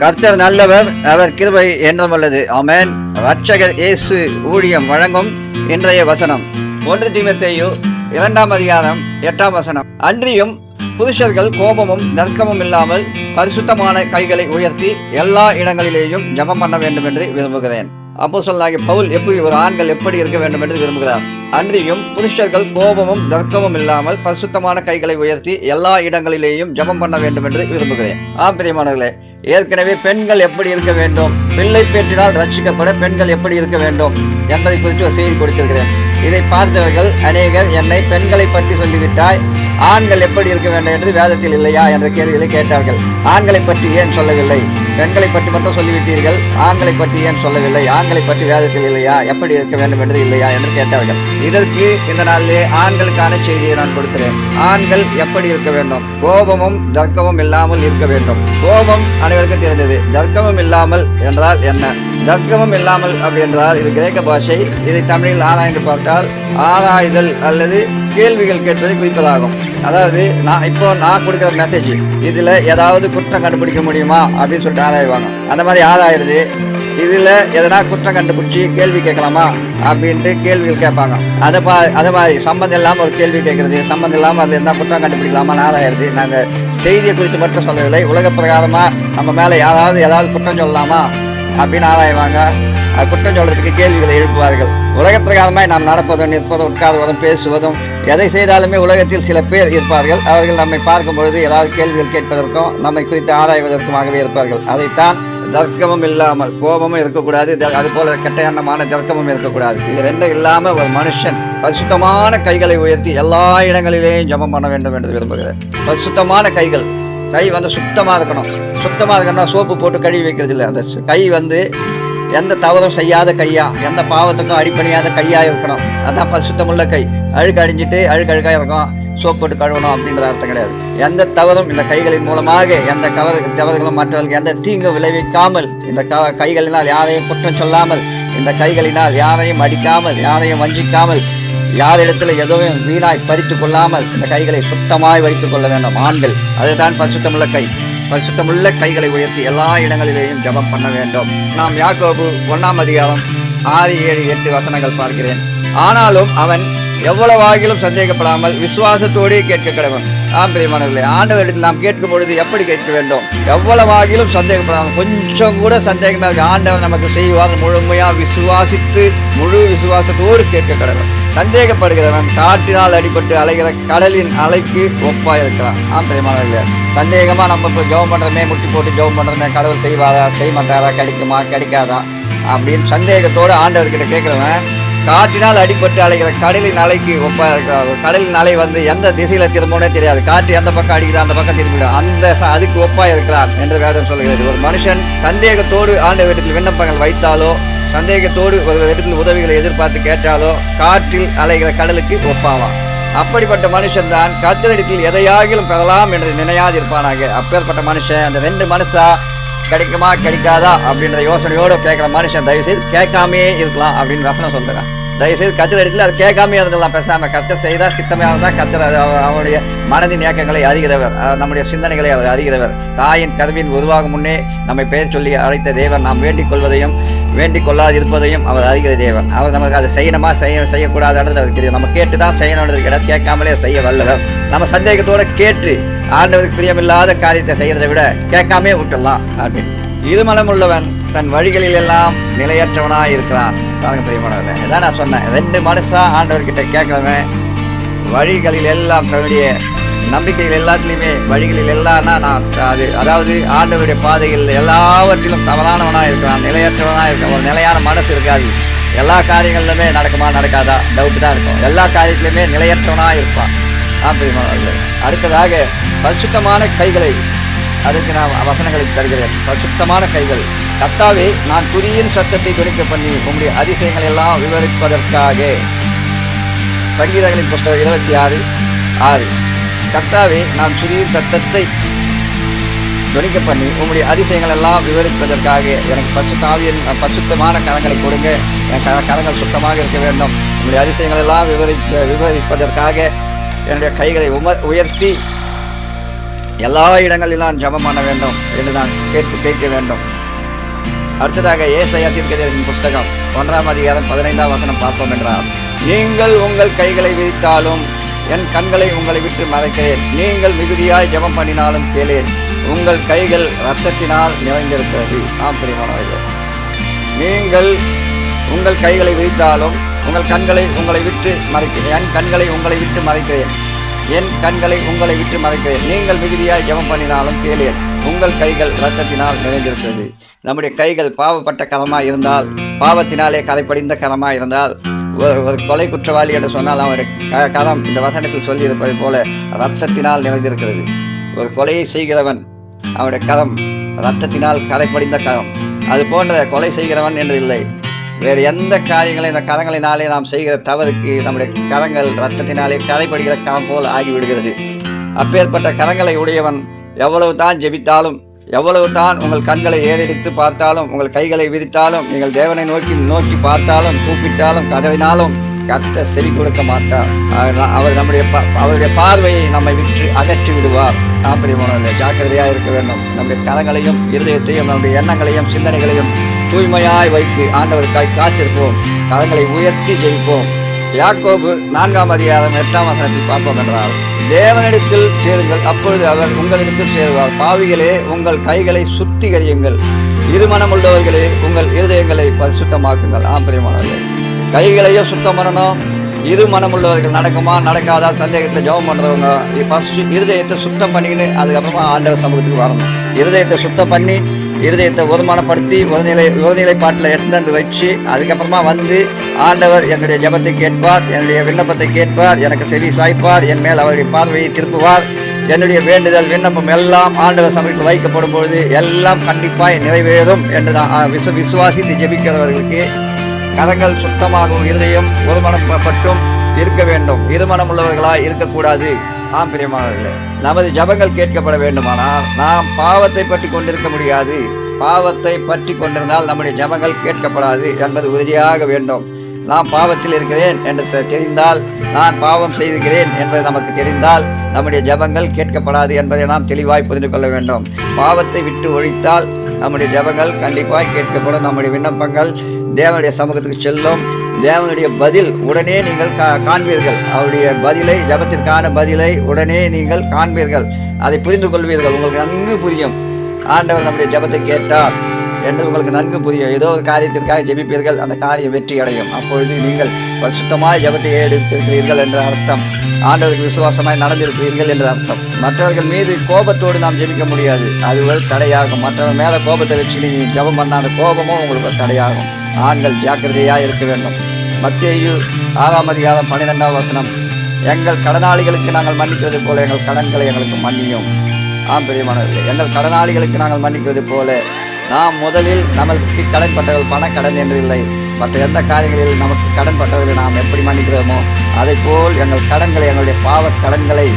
கர்த்தர் நல்லவர் அவர் கிருபை என்றும் உள்ளது. ஆமென். ரட்சகர் இயேசு ஊழியம் வழங்கும் இன்றைய வசனம். ஒன்று தீமத்தேயு இரண்டாம் அதிகாரம் எட்டாம் வசனம். அன்றியும் புருஷர்கள் கோபமும் நற்கமும் இல்லாமல் பரிசுத்தமான கைகளை உயர்த்தி எல்லா இடங்களிலேயும் ஜபம் பண்ண வேண்டும் என்று விரும்புகிறேன். அப்போ சொல்லாகி பவுல் எப்படி ஒரு ஆண்கள் எப்படி இருக்க வேண்டும் என்று விரும்புகிறார்? அன்றியும் புருஷர்கள் கோபமும் தர்க்கமும் இல்லாமல் பரிசுத்தமான கைகளை உயர்த்தி எல்லா இடங்களிலேயும் ஜபம் பண்ண வேண்டும் என்று விரும்புகிறேன். ஆம் பிரியமானவர்களே ஏற்கனவே பெண்கள் எப்படி இருக்க வேண்டும்? பிள்ளை பேற்றினால் ரட்சிக்கப்பட பெண்கள் எப்படி இருக்க வேண்டும் என்பதை குறித்து ஒரு செய்தி கொடுத்திருக்கிறேன். இதை பார்த்தவர்கள் அநேகர் என்னை பெண்களை பற்றி சொல்லிவிட்டாய். ஆண்கள் எப்படி இருக்க வேண்டும் என்று வேதத்தில் இல்லையா என்ற கேள்விகளை கேட்டார்கள். ஆண்களை பற்றி ஏன் சொல்லவில்லை? பெண்களை பற்றி மட்டும் சொல்லிவிட்டீர்கள். ஆண்களை பற்றி ஏன் சொல்லவில்லை? ஆண்களை பற்றி வேதத்தில் இல்லையா? எப்படி இருக்க வேண்டும் என்று இல்லையா என்று கேட்டார்கள். இதற்கு இந்த நாளிலே ஆண்களுக்கான செய்தியை நான் கொடுக்கிறேன். ஆண்கள் எப்படி இருக்க வேண்டும்? கோபமும் தர்க்கமும் இல்லாமல் இருக்க வேண்டும். கோபம் அனைவருக்கும் தெரிந்தது. தர்க்கமும் இல்லாமல் என்றால் என்ன? தர்க்கமும் இல்லாமல் அப்படி என்றால் இது கிரேக்க பாஷை. இதை தமிழில் ஆராய்ந்து பார்த்தால் ஆராய்தல் அல்லது கேள்விகள் கேட்பதை குறிப்பதாகும். அதாவது நான் இப்போ நான் கொடுக்குற மெசேஜ் இதில் ஏதாவது குற்றம் கண்டுபிடிக்க முடியுமா அப்படின்னு சொல்லிட்டு ஆராய்வாங்க. அந்த மாதிரி ஆராயிருது இதில் எதனா குற்றம் கண்டுபிடிச்சி கேள்வி கேட்கலாமா அப்படின்ட்டு கேள்விகள் கேட்பாங்க. அதை பா அதை மாதிரி சம்மந்தம் இல்லாமல் ஒரு கேள்வி கேட்குறது சம்மந்தம் இல்லாமல் அதில் இருந்தால் குற்றம் கண்டுபிடிக்கலாமா ஆராயிருது நாங்கள் செய்தியை குறித்து மட்டும் சொல்லவில்லை. உலக பிரகாரமாக நம்ம மேலே யாராவது ஏதாவது குற்றம் சொல்லலாமா? அப்படின்னு ஆராய்வாங்க குற்றம் சொல்றதுக்கு கேள்விகளை எழுப்புவார்கள். உலக பிரகாரமாய் நாம் நடப்பதும் நிற்பதும் உட்காருவதும் பேசுவதும் எதை செய்தாலுமே உலகத்தில் சில பேர் இருப்பார்கள். அவர்கள் நம்மை பார்க்கும் பொழுது ஏதாவது கேள்விகள் கேட்பதற்கும் நம்மை குறித்து ஆராய்வதற்குமாகவே இருப்பார்கள். அதைத்தான் தர்க்கமும் இல்லாமல் கோபமும் இருக்கக்கூடாது. த- அதுபோல கெட்ட தர்க்கமும் இருக்கக்கூடாது. இது ரெண்டும் இல்லாமல் ஒரு மனுஷன் பரிசுத்தமான கைகளை உயர்த்தி எல்லா இடங்களிலேயும் ஜபம் பண்ண வேண்டும் என்று விரும்புகிறேன் பரிசுத்தமான கைகள் கை வந்து சுத்தமாக இருக்கணும். சுத்தமாக இருக்கணும்னா சோப்பு போட்டு கழுவி வைக்கிறது இல்லை. அந்த கை வந்து எந்த தவறும் செய்யாத கையாக எந்த பாவத்துக்கும் அடிப்படையாத கையாக இருக்கணும். அதான் சுத்தமுள்ள கை. அழுக்கு அடிஞ்சிட்டு அழுக்கு அழுக்காக இருக்கும். சோப் போட்டு கழுவணும் அப்படின்றது அர்த்தம் கிடையாது. எந்த தவறும் இந்த கைகளின் மூலமாக எந்த கவறு தவறுகளும் மற்றவர்களுக்கு எந்த தீங்கும் விளைவிக்காமல் இந்த க கைகளினால் யாரையும் குற்றம் சொல்லாமல் இந்த கைகளினால் யாரையும் அடிக்காமல் யாரையும் வஞ்சிக்காமல் யாரிடத்தில் எதுவும் வீணாய் பறித்து கொள்ளாமல் இந்த கைகளை சுத்தமாய் வைத்துக் கொள்ள வேண்டும். ஆண்கள் அதுதான் பரிசுத்தமுள்ள கை. பரிசுத்தமுள்ள கைகளை உயர்த்தி எல்லா இடங்களிலேயும் ஜபம் பண்ண வேண்டும். நாம் யாக்கோபு ஒன்றாம் அதிகாரம் ஆறு ஏழு எட்டு வசனங்கள் பார்க்கிறேன். ஆனாலும் அவன் எவ்வளவு ஆகிலும் சந்தேகப்படாமல் விசுவாசத்தோடே கேட்க கடவன் ஆம் பிரியமானவர்களே ஆண்டவரிடத்தில் நாம் கேட்கும் பொழுது எப்படி கேட்க வேண்டும்? எவ்வளவு எவ்வளவாகிலும் சந்தேகப்படாமல் கொஞ்சம் கூட சந்தேகமாக இருக்கு ஆண்டவர் நமக்கு செய்வார். முழுமையாக விசுவாசித்து முழு விசுவாசத்தோடு கேட்க கடவன் சந்தேகப்படுகிறவன் காற்றினால் அடிபட்டு அலைகிற கடலின் அலைக்கு ஒப்பா இருக்கிறான். ஆம் பிரியமானவர்களே சந்தேகமாக நம்ம இப்போ ஜெபம் பண்ணுறமே முட்டி போட்டு ஜெபம் பண்ணுறமே கடவுள் செய்வாரா செய்ய மாட்டாரா கிடைக்குமா கிடைக்காதா? அப்படின்னு சந்தேகத்தோடு ஆண்டவர்கிட்ட கேட்குறவன் காற்றினால் அடிபட்டு அலைகிற கடலின் அலைக்கு ஒப்பாக கடலின் அலை வந்து எந்த திசையில திரும்புனே தெரியாது. காற்று எந்த பக்கம் அடிக்குதோ அந்த பக்கம் திரும்பிடும். அந்த அதுக்கு ஒப்பாக இருக்கிறான் என்று வேதம் சொல்கிறது. ஒரு மனுஷன் சந்தேகத்தோடு ஆண்டவரிடத்தில் விண்ணப்பங்கள் வைத்தாலோ சந்தேகத்தோடு ஒரு இடத்தில் உதவிகளை எதிர்பார்த்து கேட்டாலோ காற்றில் அலைகிற கடலுக்கு ஒப்பாவான். அப்படிப்பட்ட மனுஷன் தான் கத்தரிடத்தில் எதையாகிலும் பெறலாம் என்று நினையாதிருப்பானாக. அப்பேற்பட்ட மனுஷன் அந்த ரெண்டு மனுஷா கிடைக்குமா கிடைக்காதா அப்படின்ற யோசனையோடு கேட்குற மனுஷன் தயவுசெய்து கேட்காமே இருக்கலாம் அப்படின்னு ரசனை சொல்லுறேன் தயவுசெய்து கத்தர் இடத்துல அதை கேட்காம இருந்தலாம் பேசாமல் கத்தர் செய்தால் சித்தமையாக இருந்தால் கத்தர் அது அவருடைய மனதின் இயக்கங்களை அறிகிறவர். நம்முடைய சிந்தனைகளை அவர் அறிகிறவர். தாயின் கருவின் உருவாகும் முன்னே நம்மை பெயர் சொல்லி அழைத்த தேவன். நாம் வேண்டிக் கொள்வதையும் வேண்டிக் கொள்ளாது இருப்பதையும் அவர் அறிகிற தேவன். அவர் நமக்கு அதை செய்யணுமா? செய்ய செய்யக்கூடாதுன்றது அவருக்கு தெரியும். நம்ம கேட்டு தான் செய்யணுன்றது கிடையாது. கேட்காமலே செய்ய வல்லவர். நம்ம சந்தேகத்தோட கேட்டு ஆண்டவருக்கு பிரியமில்லாத காரியத்தை செய்கிறத விட கேட்காமே விட்டுடலாம். அப்படின்னு இருமலம் உள்ளவன் தன் வழிகளில் எல்லாம் நிலையற்றவனாய் இருக்கிறான் பாருங்க பிரியமானவர்களே. இதான் நான் சொன்னேன். ரெண்டு மனசாக ஆண்டவர்கிட்ட கேட்குறவன் வழிகளில் எல்லாம் தன்னுடைய நம்பிக்கைகள் எல்லாத்துலேயுமே வழிகளில் எல்லாம்னா நான் அது அதாவது ஆண்டவருடைய பாதையில் எல்லாவற்றிலும் தவறானவனாக இருக்கிறான் நிலையற்றவனாக இருக்கான் ஒரு நிலையான மனசு இருக்காது. எல்லா காரியங்களிலுமே நடக்குமா நடக்காதா? டவுட் தான் இருக்கும். எல்லா காரியத்திலுமே நிலையற்றவனாக இருப்பான். ஆப்பிரிமானவர்களே அடுத்ததாக பரிசுத்தமான கைகளை அதுக்கு நான் வசனங்களை தருகிறேன். பசுத்தமான கைகள். கர்த்தாவே நான் துரியின் சத்தத்தை துணிக்க பண்ணி உங்களுடைய அதிசயங்கள் எல்லாம் விவரிப்பதற்காக. சங்கீதங்களின் புஸ்தகம் இருபத்தி ஆறு ஆறு. கர்த்தாவே நான் சுரியின் சத்தத்தை துணிக்க பண்ணி உங்களுடைய அதிசயங்கள் எல்லாம் விவரிப்பதற்காக எனக்கு பசு பசுத்தாவியின் பசுத்தமான கரங்களை கொடுங்க. என் கரங்கள் சுத்தமாக இருக்க வேண்டும். உங்களுடைய அதிசயங்கள் எல்லாம் விவரி விவரிப்பதற்காக என்னுடைய கைகளை உம உயர்த்தி எல்லா இடங்களிலும் ஜெபம் பண்ண வேண்டும் என்று நான் கேட்டு கேட்க வேண்டும். அடுத்ததாக ஏசையா தீர்க்கதரிசியின் புஸ்தகம் ஒன்றாம் அதிகாரம் பதினைந்தாம் வசனம் பார்ப்போம் என்றால் நீங்கள் உங்கள் கைகளை விதித்தாலும் என் கண்களை உங்களை விட்டு மறைக்கிறேன். நீங்கள் மிகுதியாய் ஜெபம் பண்ணினாலும் கேளேன். உங்கள் கைகள் இரத்தத்தினால் நிறைந்திருக்கிறது. ஆம் பிரியமானவர்கள். நீங்கள் உங்கள் கைகளை விதித்தாலும் உங்கள் கண்களை உங்களை விட்டு மறைக்கிறேன் என் கண்களை உங்களை விட்டு மறைக்கிறேன். என் கண்களை உங்களை விட்டு மறைக்கிறேன். நீங்கள் மிகுதியாய் ஜெபம் பண்ணினாலும் கேளேன் உங்கள் கைகள் இரத்தத்தினால் நிறைந்திருக்கிறது. நம்முடைய கைகள் பாவப்பட்ட கரமாக இருந்தால் பாவத்தினாலே கரைப்படிந்த கரமாக இருந்தால் ஒரு ஒரு கொலை குற்றவாளி என்று சொன்னால் அவனுடைய க- கரம் இந்த வசனத்தில் சொல்லியிருப்பது போல ரத்தத்தினால் நிறைந்திருக்கிறது. ஒரு கொலையை செய்கிறவன் அவனுடைய கரம் ரத்தத்தினால் கரைப்படிந்த கரம் அது போன்ற கொலை செய்கிறவன் என்று இல்லை வேறு எந்த காரியங்களை இந்த கரங்களினாலே நாம் செய்கிற தவறுக்கு நம்முடைய கரங்கள் ரத்தத்தினாலே கரைப்படுகிற கரம் போல் ஆகிவிடுகிறது. அப்பேற்பட்ட கரங்களை உடையவன் எவ்வளவு தான் ஜெபித்தாலும் எவ்வளவு தான் உங்கள் கண்களை ஏறெடுத்து பார்த்தாலும் உங்கள் கைகளை விரித்தாலும் நீங்கள் தேவனை நோக்கி நோக்கி பார்த்தாலும் கூப்பிட்டாலும் கதறினாலும் கத்த செவி கொடுக்க மாட்டார். அவர் அவர் நம்முடைய பா- அவருடைய பார்வையை நம்மை விற்று அகற்றி விடுவார். நாம் பிரியமானவர்களே ஜாக்கிரதையாக இருக்க வேண்டும். நம்முடைய கரங்களையும் இருதயத்தையும் நம்முடைய எண்ணங்களையும் சிந்தனைகளையும் தூய்மையாய் வைத்து ஆண்டவருக்காய் காத்திருப்போம். கரங்களை உயர்த்தி ஜெயிப்போம் யாக்கோபு நான்காம் அதிகாரம் எட்டாம் வசனத்தில் பார்ப்போம் என்றால் தேவனிடத்தில் சேருங்கள் அப்பொழுது அவர் உங்களிடத்தில் சேருவார். பாவிகளே உங்கள் கைகளை சுத்திகரியுங்கள். இருமணம் உள்ளவர்களே உங்கள் இருதயங்களை பரிசுத்தமாக்குங்கள். ஆம்பரியமானவர்களே கைகளையும் சுத்தம் பண்ணணும். இரு மனம் உள்ளவர்கள் நடக்குமா நடக்காதா சந்தேகத்தில் ஜெபம் பண்ணுறவங்க ஃபஸ்ட்டு இருதயத்தை சுத்தம் பண்ணிக்கின்னு அதுக்கப்புறமா ஆண்டவர் சமூகத்துக்கு வரணும். இருதயத்தை சுத்தம் பண்ணி இருதயத்தை ஒருமானப்படுத்தி ஒருநிலை பாட்டில் எடுத்துட்டு வச்சு அதுக்கப்புறமா வந்து ஆண்டவர் என்னுடைய ஜெபத்தை கேட்பார் என்னுடைய விண்ணப்பத்தை கேட்பார் எனக்கு செவி சாய்ப்பார் என் மேல் அவருடைய பார்வையை திருப்புவார். என்னுடைய வேண்டுதல் விண்ணப்பம் எல்லாம் ஆண்டவர் சமயத்தில் வைக்கப்படும் பொழுது எல்லாம் கண்டிப்பாக நிறைவேறும் என்று நான் விசு விசுவாசித்து ஜெபிக்கிறவர்களுக்கு கரங்கள் சுத்தமாகவும் இருதயம் ஒருமனப்பட்டும் இருக்க வேண்டும். இருமனம் உள்ளவர்களாக இருக்கக்கூடாது. ஆம் பிரியமானவர்களே. நமது ஜபங்கள் கேட்கப்பட வேண்டுமானால் நாம் பாவத்தை பற்றி கொண்டிருக்க முடியாது. பாவத்தை பற்றி கொண்டிருந்தால் நம்முடைய ஜபங்கள் கேட்கப்படாது என்பது உறுதியாக வேண்டும். நான் பாவத்தில் இருக்கிறேன் என்று தெரிந்தால் நான் பாவம் செய்திருக்கிறேன் என்பது நமக்கு தெரிந்தால் நம்முடைய ஜபங்கள் கேட்கப்படாது என்பதை நாம் தெளிவாய் புரிந்து கொள்ள வேண்டும். பாவத்தை விட்டு ஒழித்தால் நம்முடைய ஜபங்கள் கண்டிப்பாக கேட்கப்படும். நம்முடைய விண்ணப்பங்கள் தேவனுடைய சமூகத்துக்கு செல்லும். தேவனுடைய பதில் உடனே நீங்கள் கா காண்பீர்கள். அவருடைய பதிலை ஜபத்திற்கான பதிலை உடனே நீங்கள் காண்பீர்கள். அதை புரிந்து கொள்வீர்கள். உங்களுக்கு நன்கு புரியும். ஆண்டவர் நம்முடைய ஜபத்தை கேட்டார் என்று உங்களுக்கு நன்கு புரியும். ஏதோ ஒரு காரியத்திற்காக ஜெபிப்பீர்கள். அந்த காரியம் வெற்றி அடையும். அப்பொழுது நீங்கள் சுத்தமாய் ஜபத்தை எடுத்திருக்கிறீர்கள் என்ற அர்த்தம். ஆண்டவருக்கு விசுவாசமாய் நடந்திருக்கிறீர்கள் என்ற அர்த்தம். மற்றவர்கள் மீது கோபத்தோடு நாம் ஜெபிக்க முடியாது. அது ஒரு தடையாகும். மற்றவர்கள் மேலே கோபத்தை வச்சு நீங்கள் ஜெபம் பண்ண அந்த கோபமும் உங்களுக்கு ஒரு தடையாகும். ஆண்கள் ஜாக்கிரதையாக இருக்க வேண்டும். மத்தேயு ஆறாம் அதிகாரம் பன்னிரெண்டாம் வசனம். எங்கள் கடனாளிகளுக்கு நாங்கள் மன்னிக்கிறது போல எங்கள் கடன்களை எங்களுக்கு மன்னியும். ஆம் பெரியமானவர்களே எங்கள் கடனாளிகளுக்கு நாங்கள் மன்னிக்கிறது போல நாம் முதலில் நமக்கு கடன் பட்டவர்கள் பணக்கடன் என்று இல்லை. மற்ற எந்த காரியங்களில் நமக்கு கடன் பட்டவர்களை நாம் எப்படி மன்னிக்கிறோமோ அதை போல் எங்கள் கடன்களை எங்களுடைய பாவ கடன்களை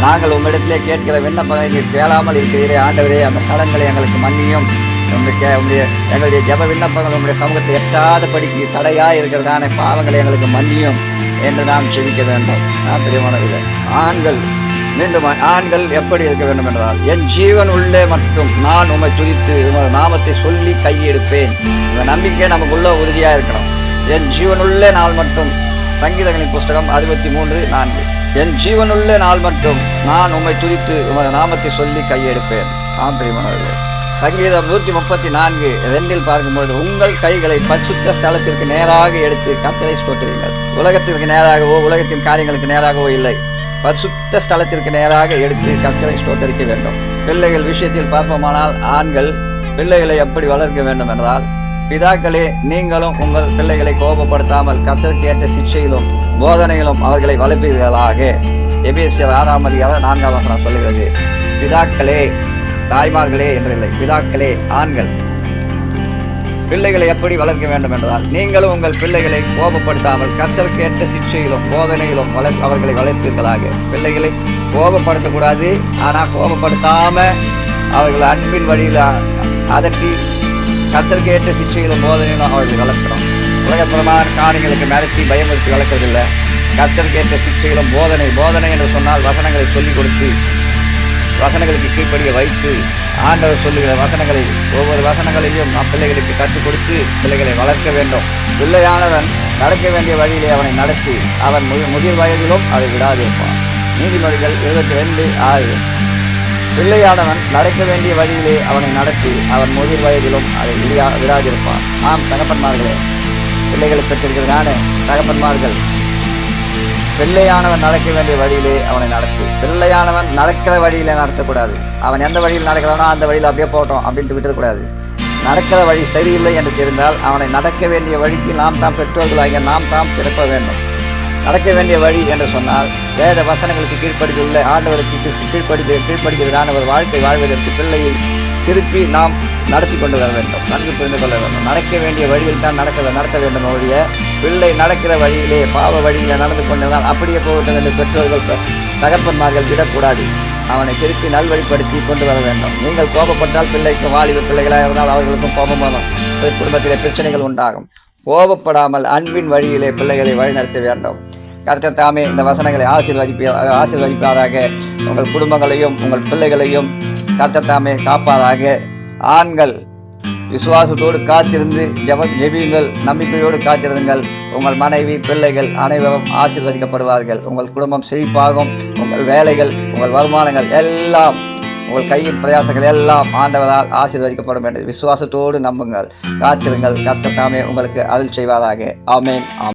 நாங்கள் உங்களிடத்திலே கேட்கிற விண்ணப்பங்களை நீர் கேளாமல் இருக்கிறீரே ஆண்டவரே அந்த கடன்களை எங்களுக்கு மன்னியும். உங்களுடைய உங்களுடைய எங்களுடைய ஜெப விண்ணப்பங்கள் உங்களுடைய சமூகத்தை எட்டாதபடிக்கு தடையாக இருக்கிறதான பாவங்களை எங்களுக்கு மன்னியும் என்று நாம் செவிக்க வேண்டும். நான் பெரியமானவர்களே ஆண்கள் மீண்டும் ஆண்கள் எப்படி இருக்க வேண்டும் என்றால் என் ஜீவன் உள்ளே மட்டும் நான் உமை துதித்து உமது நாமத்தை சொல்லி கையெடுப்பேன். இந்த நம்பிக்கை நமக்குள்ள உறுதியாக இருக்கணும். என் ஜீவனுள்ளே நாள் மட்டும் சங்கீதங்களின் புஸ்தகம் அறுபத்தி மூன்று நான்கு. என் ஜீவனுள்ளே நாள் மட்டும் நான் உம்மை துதித்து உமது நாமத்தை சொல்லி கையெடுப்பேன். ஆம் பிரியமானவர்களே சங்கீதம் நூற்றி முப்பத்தி நான்கு ரெண்டில் பார்க்கும்போது உங்கள் கைகளை பரிசுத்த ஸ்தலத்திற்கு நேராக எடுத்து கர்த்தரை ஸ்தோத்திரிங்கள் உலகத்திற்கு நேராகவோ உலகத்தின் காரியங்களுக்கு நேராகவோ இல்லை. பரிசுத்த ஸ்தலத்திற்கு நேராக எடுத்து கர்த்தரை ஸ்தோத்தரிக்க வேண்டும். பிள்ளைகள் விஷயத்தில் பார்ப்போமானால் ஆண்கள் பிள்ளைகளை எப்படி வளர்க்க வேண்டும் என்றால் பிதாக்களே நீங்களும் உங்கள் பிள்ளைகளை கோபப்படுத்தாமல் கர்த்தருக்கு ஏற்ற சிக்ஷையிலும் போதனையிலும் அவர்களை வளர்ப்பீர்களாக. எபிஎஸ்சி ஆறாம் அதிகாரம் நான்காம் வசனம் சொல்லுகிறது பிதாக்களே தாய்மார்களே என்றில்லை பிதாக்களே ஆண்கள். பிள்ளைகளை எப்படி வளர்க்க வேண்டும் என்றால் நீங்களும் உங்கள் பிள்ளைகளை கோபப்படுத்தாமல் கத்தற்கேற்ற சிக்ஷையிலும் போதனையிலும் வளர் அவர்களை வளர்ப்பீர்களாக. பிள்ளைகளை கோபப்படுத்தக்கூடாது ஆனால் கோபப்படுத்தாம அவர்கள் அன்பின் வழியில் அதட்டி கத்தற்கேற்ற ஏற்ற சிக்ஷையிலும் போதனையிலும் அவர்களை வளர்க்கணும். உலகப்புறமான காணிகளுக்கு மிரட்டி பயமுறுத்தி வளர்க்கறதில்லை. கத்தற்கேற்ற ஏற்ற சிக்ஷையிலும் போதனை போதனை என்று சொன்னால் வசனங்களை சொல்லிக் கொடுத்து வசனங்களுக்கு கீழ்ப்படிய வைத்து ஆண்டவர் சொல்லுகிற வசனங்களை ஒவ்வொரு வசனங்களையும் அப்பிள்ளைகளுக்கு கற்றுக் கொடுத்து பிள்ளைகளை வளர்க்க வேண்டும். பிள்ளையானவன் நடக்க வேண்டிய வழியிலே அவனை நடத்தி அவன் மு- முதிர் வயதிலும் அதை விடாதிருப்பான். நீதிமொழிகள் இருபத்தி ரெண்டு ஆறு. பிள்ளையானவன் நடக்க வேண்டிய வழியிலே அவனை நடத்தி அவன் முதிர் வயதிலும் அதை விடியா விடாதிருப்பான். ஆம் தகப்பன்மார்களே பிள்ளைகளை பெற்றிருக்கிறதான தகப்பன்மார்கள் பிள்ளையானவன் நடக்க வேண்டிய வழியிலே அவனை நடத்து. பிள்ளையானவன் நடக்கிற வழியில நடத்தக்கூடாது. அவன் எந்த வழியில் நடக்கிறானோ அந்த வழியில் அப்படியே போகட்டும் அப்படின்ட்டு விட்டுறக்கூடாது. நடக்கிற வழி சரியில்லை என்று தெரிந்தால் அவனை நடக்க வேண்டிய வழிக்கு நாம் தாம் பெற்றோர்களாகிய நாம் தாம் பிறப்ப வேண்டும். நடக்க வேண்டிய வழி என்று சொன்னால் வேத வசனங்களுக்கு கீழ்ப்படுத்தியுள்ள ஆண்டவருக்கு கீழ் கீழ்ப்படுகிறதான ஒரு வாழ்க்கை வாழ்வதற்கு பிள்ளையை திருப்பி நாம் நடத்தி கொண்டு வர வேண்டும். நன்கு புரிந்து கொள்ள வேண்டும். நடக்க வேண்டிய வழியில் தான் நடக்க நடத்த வேண்டும் ஒழிய பிள்ளை நடக்கிற வழியிலே பாவ வழியில் நடந்து கொண்டிருந்தால் அப்படியே போகட்டும் என்று பெற்றோர்கள் தகப்பன்மார்கள் விடக்கூடாது. அவனை திருத்தி நல்வழிப்படுத்தி கொண்டு வர வேண்டும். நீங்கள் கோபப்பட்டால் பிள்ளைக்கு வாலிப பிள்ளைகளாக இருந்தால் அவர்களுக்கும் கோபம் வரும். குடும்பத்திலே பிரச்சனைகள் உண்டாகும். கோபப்படாமல் அன்பின் வழியிலே பிள்ளைகளை வழிநடத்த வேண்டும். கர்த்தர் தாமே இந்த வசனங்களை ஆசீர்வதிப்ப ஆசீர்வதிப்பதாக உங்கள் குடும்பங்களையும் உங்கள் பிள்ளைகளையும் கர்த்தத்தாமே காப்பாராக. ஆண்கள் விசுவாசத்தோடு காத்திருந்து ஜெப ஜெபியுங்கள் நம்பிக்கையோடு காத்திருங்கள். உங்கள் மனைவி பிள்ளைகள் அனைவரும் ஆசீர்வதிக்கப்படுவார்கள். உங்கள் குடும்பம் செழிப்பாகும். உங்கள் வேலைகள் உங்கள் வருமானங்கள் எல்லாம் உங்கள் கையின் பிரயாசங்கள் எல்லாம் ஆண்டவரால் ஆசீர்வதிக்கப்படும் என்று விசுவாசத்தோடு நம்புங்கள். காத்திருங்கள். கர்த்தத்தாமே உங்களுக்கு அருள் செய்வாராக. ஆமேன் ஆம்